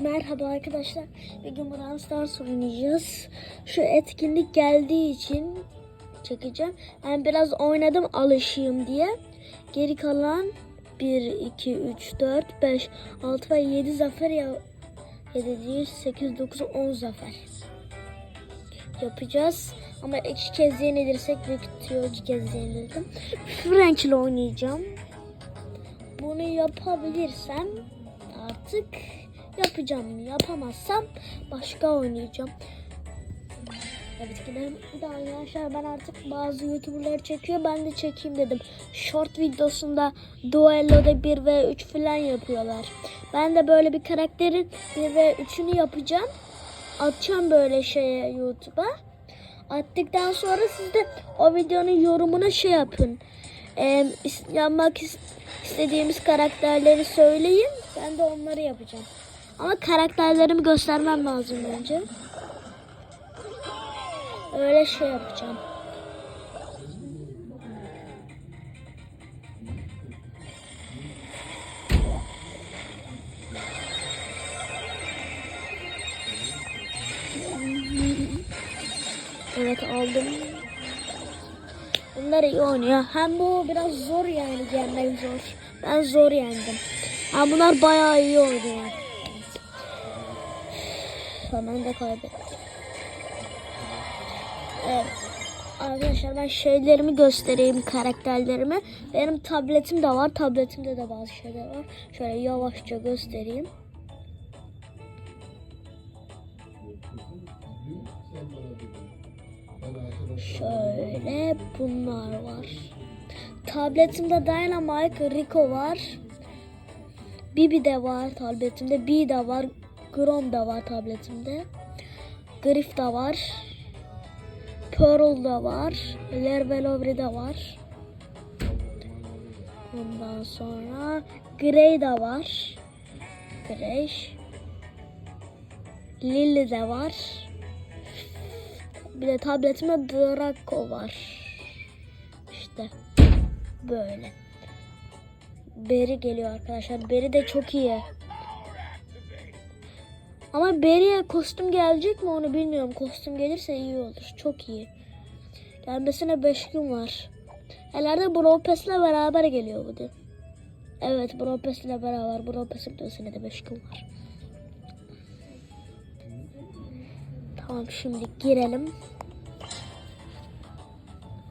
Merhaba arkadaşlar. Bugün Brawl Stars oynayacağız. Şu etkinlik geldiği için çekeceğim. Ben biraz oynadım alışayım diye. Geri kalan 1, 2, 3, 4, 5, 6 ve 7 zafer ya 7 değil 8, 9, 10 zafer yapacağız. Ama iki kez yenilirsek büyük ihtimalle iki kez yenildim. Frank ile oynayacağım. Bunu yapabilirsem artık yapacağım. Yapamazsam başka oynayacağım. Evet de arkadaşlar ben artık bazı youtuberlar çekiyor. Ben de çekeyim dedim. Short videosunda duello'da 1 ve 3 falan yapıyorlar. Ben de böyle bir karakterin 1 ve 3'ünü yapacağım. Atacağım böyle şeye YouTube'a. Attıktan sonra siz de o videonun yorumuna şey yapın. Ee, yapmak is- istediğimiz karakterleri söyleyin. Ben de onları yapacağım. Ama karakterlerimi göstermem lazım önce. Öyle şey yapacağım. Evet aldım. Bunlar iyi oynuyor. Hem bu biraz zor yani yenmek zor. Ben zor yendim. Ama bunlar bayağı iyi oynuyor. Son da kaybettim. Arkadaşlar ben şeylerimi göstereyim karakterlerimi. Benim tabletim de var. Tabletimde de bazı şeyler var. Şöyle yavaşça göstereyim. Şöyle bunlar var. Tabletimde Dynamite Rico var. Bibi de var tabletimde. Bee de var. Grom da var tabletimde. Griff da var. Pearl da var. Lervelovri de var. Ondan sonra Grey de var. Grey. Lily de var. Bir de tabletime Draco var. İşte böyle. Beri geliyor arkadaşlar. Beri de çok iyi. Ama Beri'ye kostüm gelecek mi onu bilmiyorum. Kostüm gelirse iyi olur. Çok iyi. Gelmesine 5 gün var. Herhalde Brawl Pass'le beraber geliyor bu da. Evet Brawl Pass'le beraber. Pass'in gitmesine de 5 gün var. Tamam şimdi girelim.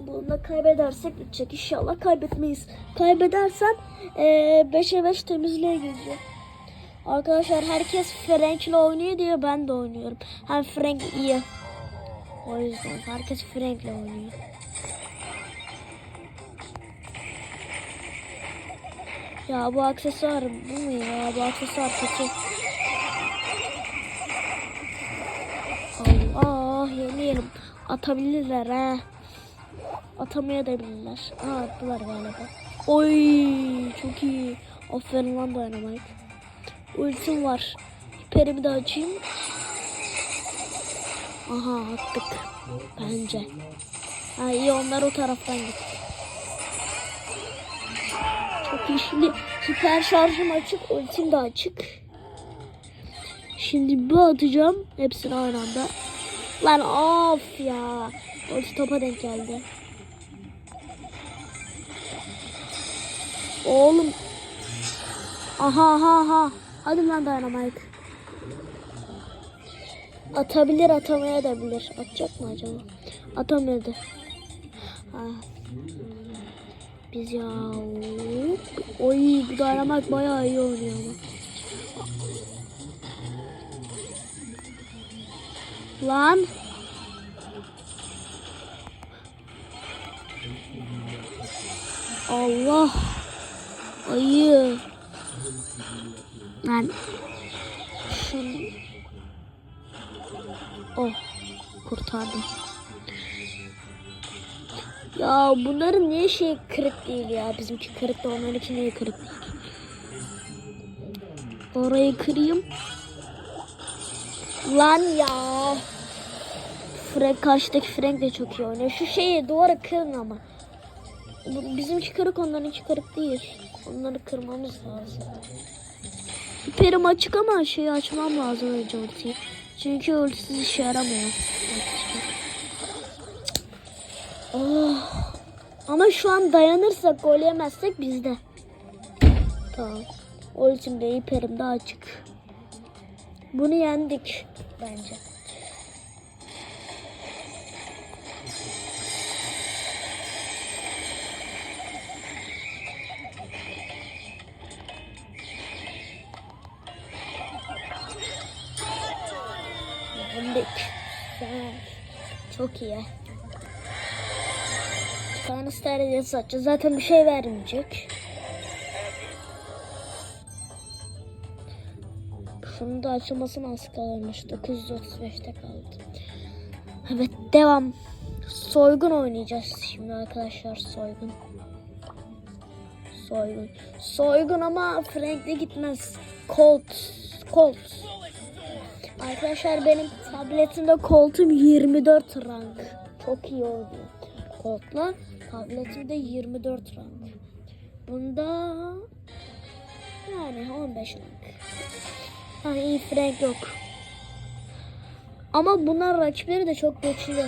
Bunu da kaybedersek bitecek. İnşallah kaybetmeyiz. Kaybedersem 5'e 5 temizliğe gireceğim. Arkadaşlar herkes Frank ile oynuyor diyor ben de oynuyorum. Hem Frank iyi. O yüzden herkes Frank ile oynuyor. Ya bu aksesuar bu mu ya? Bu aksesuar kötü. Allah yemeyelim. Atabilirler ha. Atamaya da bilirler. Aa attılar galiba. Oy çok iyi. Aferin lan Dynamite. Ultim var. Hiperimi de açayım. Aha attık. Bence. Ha iyi onlar o taraftan gitti. Çok iyi şimdi hiper şarjım açık. Ultim de açık. Şimdi bu atacağım. Hepsini aynı anda. Lan of ya. Ulti topa denk geldi. Oğlum. Aha aha aha. Hadi lan Dynamite. Atabilir atamaya da bilir. Atacak mı acaba? Atamıyordu. Ha. Biz ya. Oy bu Dynamite bayağı iyi oynuyor ama. Lan. Allah. Ayı. Lan. Şunu. Oh. Kurtardım. Ya bunların niye şey kırık değil ya? Bizimki kırık da onlarınki niye kırık değil? Orayı kırayım. Lan ya. Frank karşıdaki Frank de çok iyi oynuyor. Şu şeyi duvara kırın ama. Bizimki kırık onlarınki kırık değil. Onları kırmamız lazım. Hiperim açık ama şeyi açmam lazım önce ultiyi. Çünkü ultisiz işe yaramıyor. Oh. Ama şu an dayanırsak gol yemezsek bizde. Tamam. Ultim de hiperim de açık. Bunu yendik bence. Yendik. Çok iyi. Diye satacağız. Zaten bir şey vermeyecek. Şunun da açılmasına az kalmış. 935'te kaldı. Evet devam. Soygun oynayacağız şimdi arkadaşlar soygun. Soygun. Soygun ama Frank'le gitmez. Colt. Colt. Arkadaşlar benim tabletimde Colt'um 24 rank. Çok iyi oynuyor. Colt'la tabletimde 24 rank. Bunda yani 15 rank. Ha iyi Frank yok. Ama bunlar rakipleri de çok güçlü.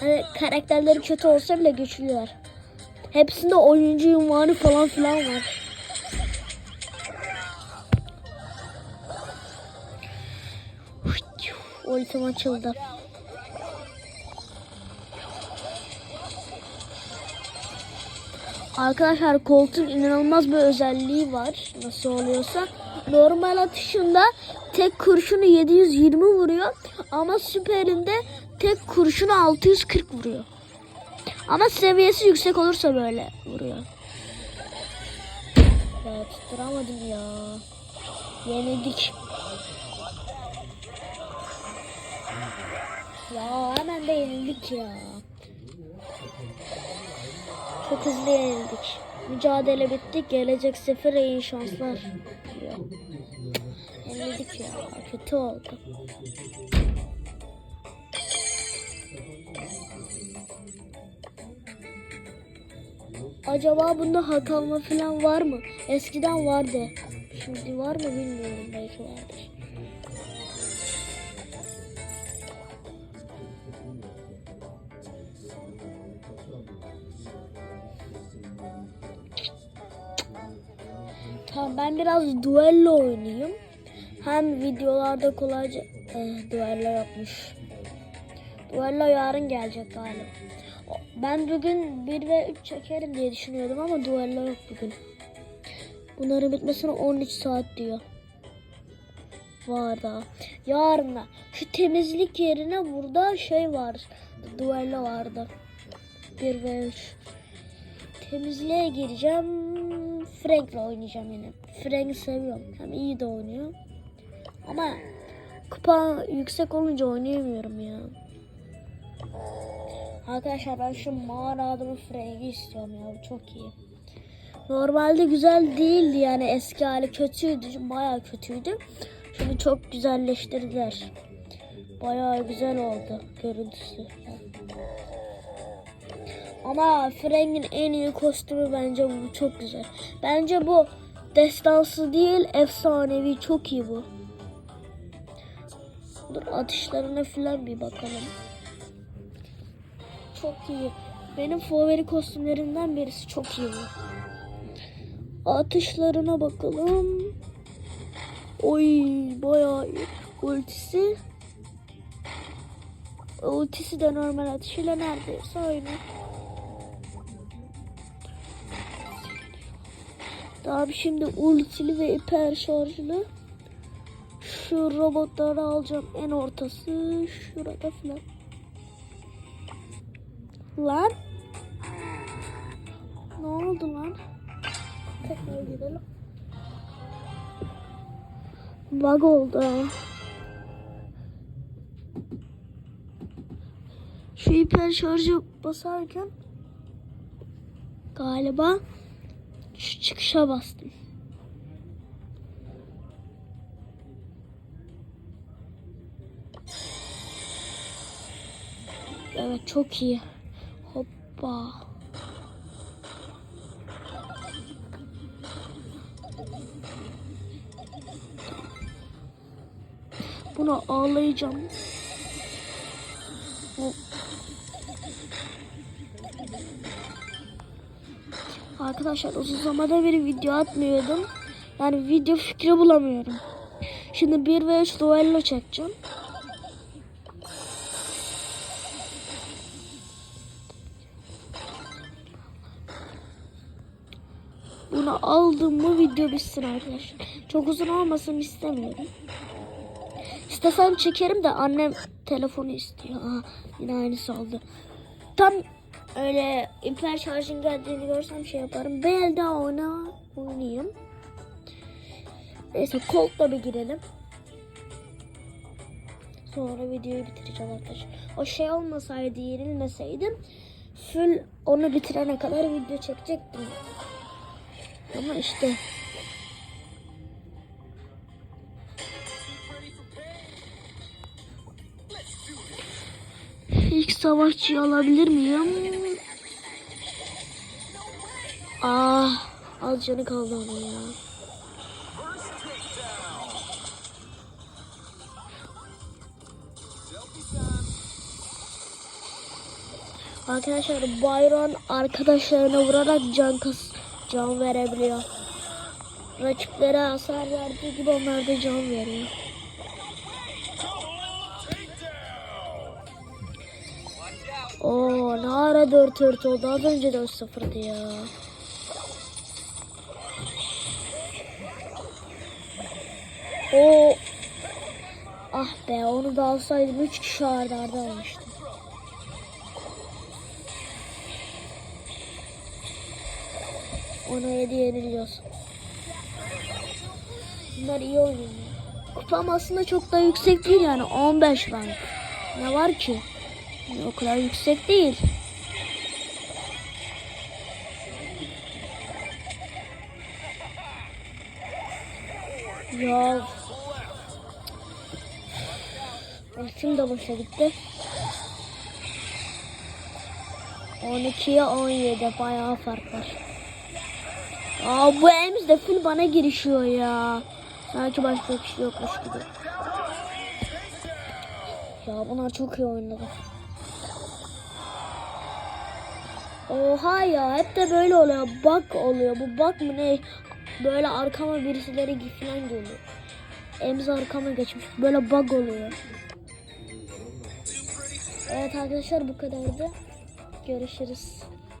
Hani karakterleri kötü olsa bile güçlüler. Hepsinde oyuncu unvanı falan filan var. Ultim açıldı. Arkadaşlar koltuğun inanılmaz bir özelliği var. Nasıl oluyorsa. Normal atışında tek kurşunu 720 vuruyor. Ama süperinde tek kurşunu 640 vuruyor. Ama seviyesi yüksek olursa böyle vuruyor. Ya tutturamadım ya. Yenildik. Ya hemen de yenildik ya. Çok hızlı yenildik. Mücadele bitti. Gelecek sefere iyi şanslar. diyor. Yenildik ya. Kötü oldu. Acaba bunda hak alma falan var mı? Eskiden vardı. Şimdi var mı bilmiyorum. Belki vardır. Ben biraz duello oynayayım. Hem videolarda kolayca eh, duello yapmış. Duello yarın gelecek galiba. Ben bugün 1 ve 3 çekerim diye düşünüyordum ama duello yok bugün. Bunların bitmesine 13 saat diyor. Var da. Yarın da. Şu temizlik yerine burada şey var. Duello vardı. 1 ve 3. Temizliğe gireceğim. Frank'le oynayacağım yine. Frank'i seviyorum. Hem iyi de oynuyor. Ama kupa yüksek olunca oynayamıyorum ya. Arkadaşlar ben şu mağara adamı Frank'i istiyorum ya. Bu çok iyi. Normalde güzel değildi yani eski hali kötüydü. Bayağı kötüydü. Şimdi çok güzelleştirdiler. Bayağı güzel oldu görüntüsü. Ama Frank'in en iyi kostümü bence bu çok güzel. Bence bu destansı değil efsanevi çok iyi bu. Dur atışlarına falan bir bakalım. Çok iyi. Benim favori kostümlerimden birisi çok iyi bu. Atışlarına bakalım. Oy bayağı iyi. Ultisi. Ultisi de normal atışıyla neredeyse aynı. Daha şimdi ultili ve hiper şarjlı. Şu robotları alacağım en ortası şurada falan. Lan. Ne oldu lan? Tekrar gidelim. Bug oldu. Şu hiper şarjı basarken galiba şu çıkışa bastım. Evet çok iyi. Hoppa. Buna ağlayacağım. Bu- Arkadaşlar uzun zamanda bir video atmıyordum. Yani video fikri bulamıyorum. Şimdi 1 ve 3 duello çekeceğim. Bunu aldım mı video bitsin arkadaşlar. Çok uzun olmasın istemiyorum. İstesem çekerim de annem telefonu istiyor. Aa, yine aynısı oldu. Tam öyle hiper şarjın geldiğini görsem şey yaparım. Bir el daha oyna, oynayayım. Neyse Colt'la bir girelim. Sonra videoyu bitireceğim arkadaşlar. O şey olmasaydı yenilmeseydim full onu bitirene kadar video çekecektim. Ama işte İlk savaşçıyı alabilir miyim? Ah, az canı kaldı onun ya. Arkadaşlar Byron arkadaşlarına vurarak can kas can verebiliyor. Rakiplere hasar verdiği gibi onlar da can veriyor. Oo ne ara 4-4 oldu az önce 4-0'dı ya. O Ah be onu da alsaydım 3 kişi arda arda almıştım. Ona 7 yeniliyoruz. Bunlar iyi oynuyor. Kupam aslında çok da yüksek değil yani 15 rank. Ne var ki? O kadar yüksek değil. Ya. Ultim de boşa gitti. 12'ye 17 bayağı fark var. Aa bu elimiz de full bana girişiyor ya. Sanki başka bir şey yokmuş gibi. Ya bunlar çok iyi oynadı. Oha ya hep de böyle oluyor. Bug oluyor. Bu bug mı ne? Böyle arkama birisileri falan geliyor. Emzi arkama geçmiş. Böyle bug oluyor. Evet arkadaşlar bu kadardı. Görüşürüz.